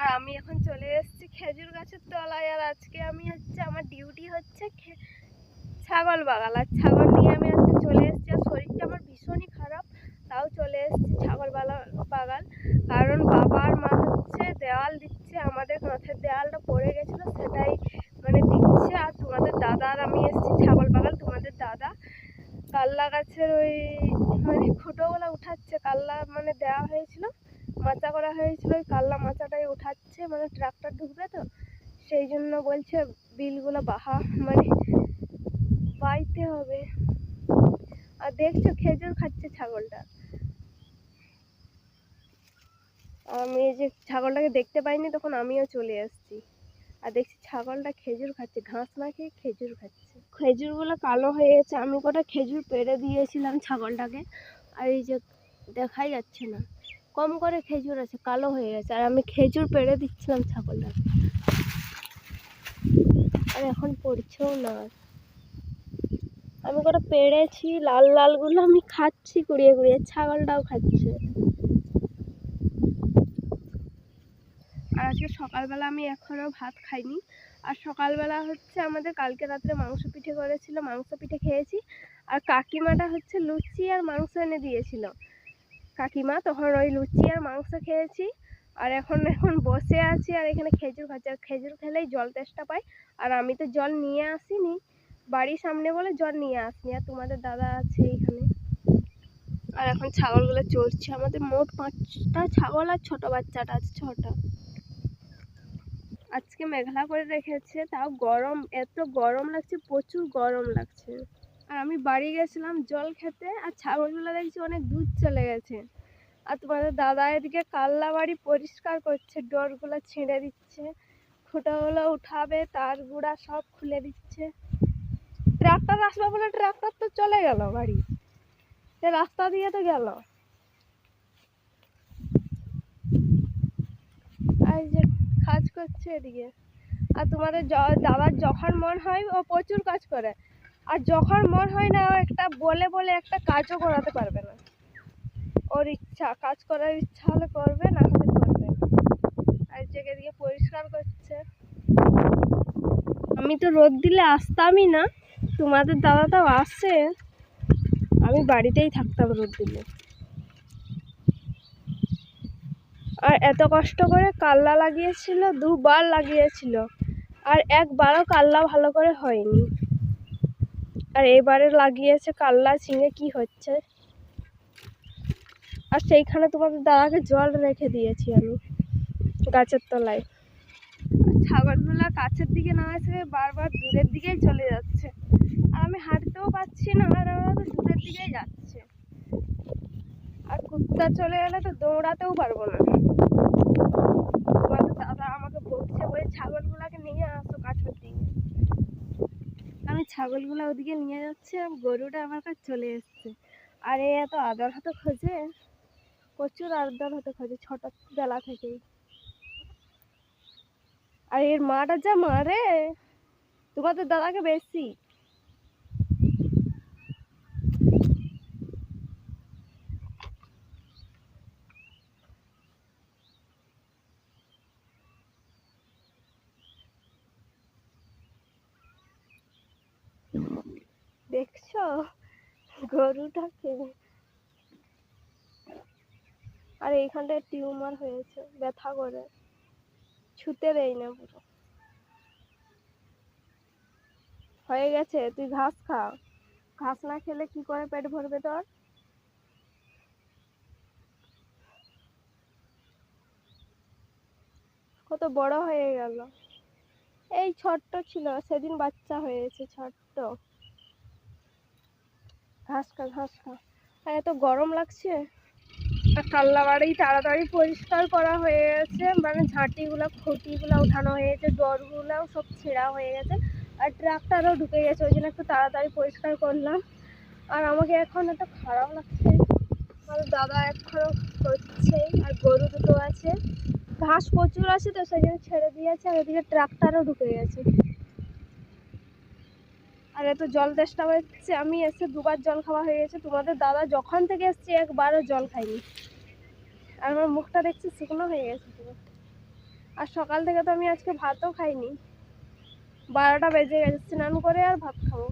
আর আমি এখন চলে এসেছি খেজুর গাছের তলায়, আর আজকে আমি হচ্ছে আমার ডিউটি হচ্ছে ছাগল বাগাল আর ছাগল নিয়ে আমি আজকে চলে এসেছি, আর শরীরটা আমার ভীষণই খারাপ, তাও চলে এসেছি ছাগল বাগাল কারণ বাবার মা হচ্ছে দেওয়াল দিচ্ছে, আমাদের কাঁথের দেওয়ালটা পড়ে গেছিল, সেটাই মানে দিচ্ছে। আর তোমাদের দাদা আর আমি এসেছি ছাগল বাগাল তোমাদের দাদা। কাল্লা গাছের ওই মানে খুঁটোগুলো উঠাচ্ছে, কাল্লা মানে দেওয়া হয়েছিল। মাচা করা হয়েছিল, ওই কাল্লা মাচাটাই উঠাচ্ছে মানে ট্রাক্টর ঢুকবে তো, সেই জন্য বলছে বিলগুলো বাহা মানে বাইতে হবে। আর দেখছ খেজুর খাচ্ছে ছাগলটা। আমি যে ছাগলটাকে দেখতে পাইনি, তখন আমিও চলে এসেছি আর দেখছি ছাগলটা খেজুর খাচ্ছে, ঘাস না খেয়ে খেজুর খাচ্ছে। খেজুরগুলো কালো হয়ে গেছে, আমি কটা খেজুর পেড়ে দিয়েছিলাম ছাগলটাকে, আর এই যে দেখাই যাচ্ছে না। কম করে খেজুর আছে, কালো হয়ে গেছে। আর আমি খেজুর পেড়ে দিচ্ছিলাম ছাগলটাকে। আর এখন পড়ছেও না। আমি কটা পেড়েছি, লাল লালগুলো আমি খাচ্ছি কুড়িয়ে কুড়িয়ে, ছাগলটাও খাচ্ছে। আর আজকে সকালবেলা আমি এখনও ভাত খাইনি। আর সকালবেলা হচ্ছে আমাদের কালকে রাত্রে মাংস পিঠে করেছিল, মাংস পিঠে খেয়েছি। আর কাকিমাটা হচ্ছে লুচি আর মাংস এনে দিয়েছিল। কাকিমা, তখন ওই লুচি আর মাংস খেয়েছি। আর এখন এখন বসে আছি আর এখানে খেজুর খাচ্ছি আর খেজুর খেলেই জল তেষ্টা পাই। আর আমি তো জল নিয়ে আসিনি, বাড়ির সামনে বলে জল নিয়ে আসিনি। আর তোমাদের দাদা আছে এখানে। আর এখন ছাগলগুলো চড়ছে আমাদের মোট পাঁচটা ছাগল আর ছোট বাচ্চাটা আছে, ছটা। আজকে মেঘলা করে রেখেছে, তাও গরম, এত গরম লাগছে, প্রচুর গরম লাগছে। আর আমি বাড়ি গেছিলাম জল খেতে, আর ছাগলগুলো দেখছি অনেক দূর চলে গেছে। আর তোমাদের দাদা এদিকে কাল্লা বাড়ি পরিষ্কার করছে, ডোরগুলো ছিঁড়ে দিচ্ছে, খুঁটোগুলো উঠাবে, তার গুঁড়া সব খুলে দিচ্ছে। ট্রাক্টর আসবে বলে ট্রাক্টর তো চলে গেল বাড়ি। সে রাস্তা দিয়ে তো গেল। আর যে কাজ করছে এদিকে। আর তোমাদের দাদার যখন মন হয় ও প্রচুর কাজ করে। আর যখন মন হয় না, একটা বলে বলে একটা কাজও করাতে পারবে না। ওর ইচ্ছা, কাজ করার ইচ্ছা হলে করবে, না হলে করবে আর জায়গা দিকে পরিষ্কার করছে। আমি তো রোদ দিলে আসতামই না। তোমাদের দাদা তাও আসে। আমি বাড়িতেই থাকতাম রোদ দিলে। আর এত কষ্ট করে কাল্লা লাগিয়েছিল, দুবার লাগিয়েছিল। আর একবারও কাল্লা ভালো করে হয়নি। আর এবারে লাগিয়েছে কাল্লা ঝিঙে, কি হচ্ছে? আর সেইখানে তোমাদের দাদাকে জল রেখে দিয়েছি আমি গাছের তলায়। ছাগলগুলা কাছের দিকে না এসে বারবার দূরের দিকেই চলে যাচ্ছে। আর আমি হাঁটতেও পারছি না, আর ওরা তো দূরের দিকেই যাচ্ছে। আর কুত্তা চলে গেলে তো দৌড়াতেও পারব না। তোমাদের দাদা আমাকে বলছে বলে ছাগলগুলাকে নিয়ে আসো কাছের দিকে আমি ছাগলগুলো ওদিকে নিয়ে যাচ্ছে আর গরুটা আমার কাছে চলে এসছে। আর এ এত আদর হাতে খোঁজে, প্রচুর আদর হাতে খোঁজে, ছোট বেলা থেকেই। আর এর মাটা যা মারে, তোমাদের দাদাকে বেশি দেখছ গরুটাকে। আর এইখানটায় টিউমার হয়েছে, ব্যথা করে। ছুতে দেয় না পুরো। হয়ে গেছে, তুই ঘাস খা। ঘাস না খেলে কি করে পেট ভরবে তোর? কত বড় হয়ে গেল। এই ছোট্ট ছিল, সেদিন বাচ্চা হয়েছে ছোট্ট। ঘাস খা ঘাস খা আর এত গরম লাগছে? আর কাল্লা বাড়ি তাড়াতাড়ি পরিষ্কার করা হয়ে গেছে। মানে ঝাঁটিগুলো, খুঁটিগুলো উঠানো হয়ে গেছে ডরগুলোও সব ছেঁড়া হয়ে গেছে। আর ট্রাক্টারও ঢুকে গেছে, ওই জন্য একটু তাড়াতাড়ি পরিষ্কার করলাম। আর আমাকে এখন এত খারাপ লাগছে। আমার দাদা এখনও করছে আর গরু দুটো আছে। ঘাস প্রচুর আছে তো, সেই জন্য ছেড়ে দিয়েছে, আর ওদিকে ট্রাক্টারও ঢুকে গেছে। আর এত জল দেশটা হচ্ছে, আমি এসে দুবার জল খাওয়া হয়ে গেছে। তোমাদের দাদা যখন থেকে এসছে, একবারও জল খাইনি আর আমার মুখটা দেখছি শুকনো হয়ে গেছে আর সকাল থেকে তো আমি আজকে ভাতও খাইনি। বারোটা বেজে গেছে, স্নান করে আর ভাত খাব।